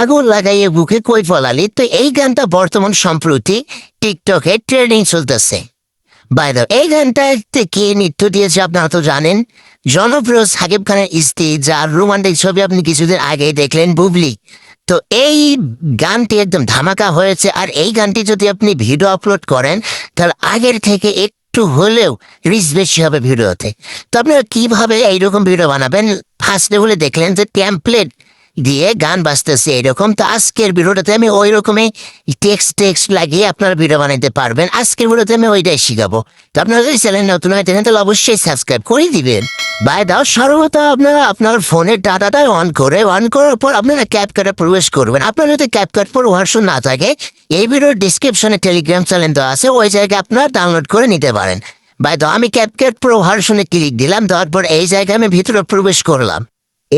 আগুন লাগাইয়ে বুকে কই ফলালি? তো এই গানটা বর্তমান সম্প্রতি টিকটকে ট্রেন্ডিং চলতেছে। বাই দ্য এই গানটাতে কে নৃত্য দিয়েছে আপনারা তো জানেন? জনপ্রিয় সাকিব খানের স্ত্রী যার রোমান্টিক ছবি আপনি কিছুদিন আগে দেখলেন, বুবলি। তো এই গানটি একদম ধামাকা হয়েছে আর এই গানটি যদি আপনি ভিডিও আপলোড করেন, তাহলে আগের থেকে একটু হলেও রিচ বেশি হবে ভিডিওতে। তো আপনারা কীভাবে এইরকম ভিডিও বানাবেন? ফার্স্টে হলে দেখলেন যে টেমপ্লেট দিয়ে গান বাজতেছে, এরকম তো আজকের ভিডিওটাতে আমি ওই রকমই টেক্সট টেক্সট লাগিয়ে আপনারা ভিডিও বানাইতে পারবেন। আজকের ভিডিওতে আমি ওইটাই শিখাবো। তো আপনারা যদি চ্যানেল নতুন হয় তাহলে অবশ্যই সাবস্ক্রাইব করে দিবেন। বাই দাও সর্বত আপনারা আপনার ফোনের ডাটাটা অন করে অন করার পর আপনারা ক্যাপকাটে প্রবেশ করবেন। আপনার যদি ক্যাপকাট পর ভার্সন না থাকে, এই ভিডিওর ডিসক্রিপশনে টেলিগ্রাম চ্যানেল দেওয়া আছে, ওই জায়গায় আপনারা ডাউনলোড করে নিতে পারেন। বাই দাও, আমি ক্যাপকাট প্রো ভার্সনে ক্লিক দিলাম তারপর এই জায়গায় আমি ভিতরে প্রবেশ করলাম।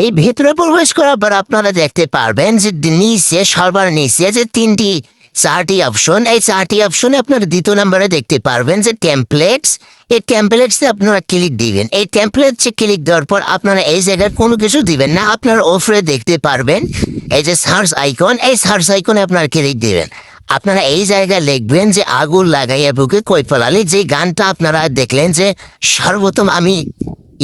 এই ভিতরে প্রবেশ করার পর আপনারা দেখতে পারবেন যে নিচে সবার নিচে যে তিনটি, চারটি অপশন এই চারটি অপশনে আপনারা দ্বিতীয় নম্বরে দেখতে পারবেন যে টেমপ্লেটস এই টেমপ্লেটসে আপনারা ক্লিক দিবেন। এই টেমপ্লেটসে ক্লিক দেওয়ার পর আপনারা এই জায়গায় কোনো কিছু দিবেন না, আপনারা ওপরে দেখতে পারবেন এই যে সার্চ আইকন এই সার্চ আইকনে আপনারা ক্লিক দিবেন। আপনারা এই জায়গায় লিখবেন যে আগুন লাগাইয়া বুকে কই ফেলালি যে গানটা আপনারা দেখলেন যে সর্বপ্রথম আমি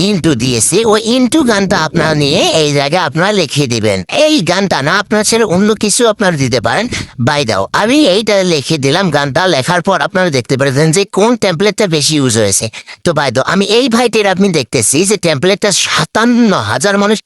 ইন্টু দিয়েছি ওই ইন্টু গানটা আপনারা নিয়ে এই জায়গায় আপনারা লিখে দিবেন। এই গানটা না আপনার ছেড়ে অন্য কিছু আপনারা দিতে পারেন। বাই দাও আমি এইটা লিখে দিলাম গানটা লেখার পর আপনারা দেখতে পারেন যে কোন টেমপ্লেটটা বেশি ইউজ হয়েছে। তো বাই দাও আমি এই ভাইটির আপনি দেখতেছি যে টেমপ্লেটটা সাতান্ন হাজার মানুষ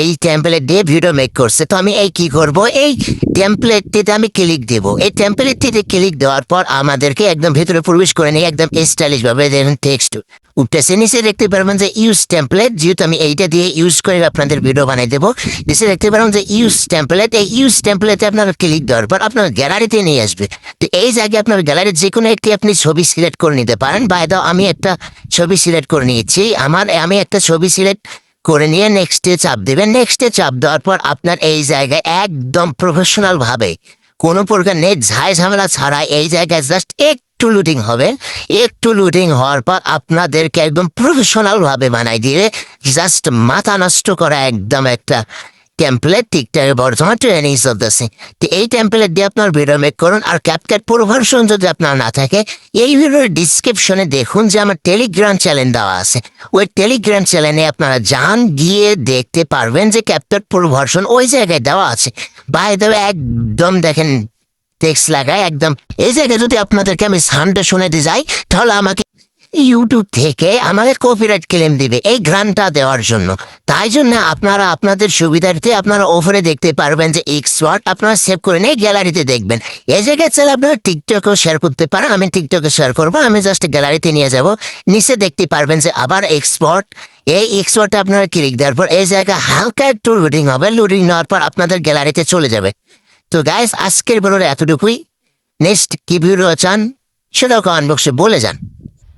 এই টেমপ্লেট দিয়ে ভিডিও মেক করছে। তো আমি এই কি করব? এই টেমপ্লেটটিতে আমি ক্লিক দেব। এই টেমপ্লেটটিতে ক্লিক দেওয়ার পর আমাদেরকে একদম ভেতরে প্রবেশ করে নিয়ে একদম স্টাইলিশ ভাবে দেখুন টেক্সট উঠতেছে। নিচে দেখতে পারবেন যে ইউজ টেমপ্লেট যেহেতু আমি এইটা দিয়ে ইউজ করে আপনাদের ভিডিও বানাই দেবো। নিচে দেখতে পারবেন যে ইউজ টেমপ্লেট এই ইউজ টেমপ্লেটে আপনারা ক্লিক দেওয়ার পর আপনার গ্যালারিতে নিয়ে আসবে। তো এই জায়গায় আপনার গ্যালারির যে কোনো একটি আপনি ছবি সিলেক্ট করে নিতে পারেন। বাই দাও আমি একটা ছবি সিলেক্ট করে নিয়েছি। আমার, আমি একটা ছবি সিলেক্ট করে নিয়ে নেক্সটে চাপ দেবেন। নেক্সটে চাপ দেওয়ার পর আপনার এই জায়গায় একদম প্রফেশনাল ভাবে কোনো প্রকার নেট ঝাই ঝামেলা ছাড়া এই জায়গায় জাস্ট একটু লুটিং হবে। একটু লুটিং হওয়ার পর আপনাদেরকে একদম প্রফেশনাল ভাবে বানাই দিয়ে জাস্ট মাথা নষ্ট করা একদম একটা টেমপ্লেট টিকটকে বর্তমান ট্রেনিং চলতেছে। তো এই টেমপ্লেট দিয়ে আপনার ভিডিও মেক করুন আর ক্যাপকাট পুরো ভার্সন যদি আপনার না থাকে, এই ভিডিওর ডিসক্রিপশনে দেখুন যে আমার টেলিগ্রাম চ্যানেল দেওয়া আছে। ওই টেলিগ্রাম চ্যানেলে আপনারা যান, গিয়ে দেখতে পারবেন যে ক্যাপকাট পুরো ভার্সন ওই জায়গায় দেওয়া আছে। বাই দেওয়া একদম দেখেন টেক্সট লাগায় একদম। এই জায়গায় যদি আপনাদেরকে আমি সাউন্ডটা শোনাতে যাই, তাহলে আমাকে ইউটিউব থেকে আমাদের কপিরাইট ক্লেম দিবে এই গানটা দেওয়ার জন্য। তাই জন্য আপনারা আপনাদের সুবিধার্থে আপনারা ওপরে দেখতে পারবেন যে এক্সওয়ার্ড আপনারা সেভ করে নিয়ে গ্যালারিতে দেখবেন। এই জায়গায় চাইলে আপনারা টিকটকেও শেয়ার করতে পারেন। আমি টিকটকে শেয়ার করব, আমি জাস্ট গ্যালারিতে নিয়ে যাব। নিচে দেখতে পারবেন যে আবার এক্সপোর্ট এই এক্সপোর্টে আপনারা ক্লিক দেওয়ার পর এই জায়গায় হালকা একটু লোডিং হবে। লোডিং নেওয়ার পর আপনাদের গ্যালারিতে চলে যাবে। তো গাইস আজকের ভিডিওটা এতটুকুই। নেক্সট কি ভিডিও চান সেটাও কমেন্ট বক্সে বলে যান।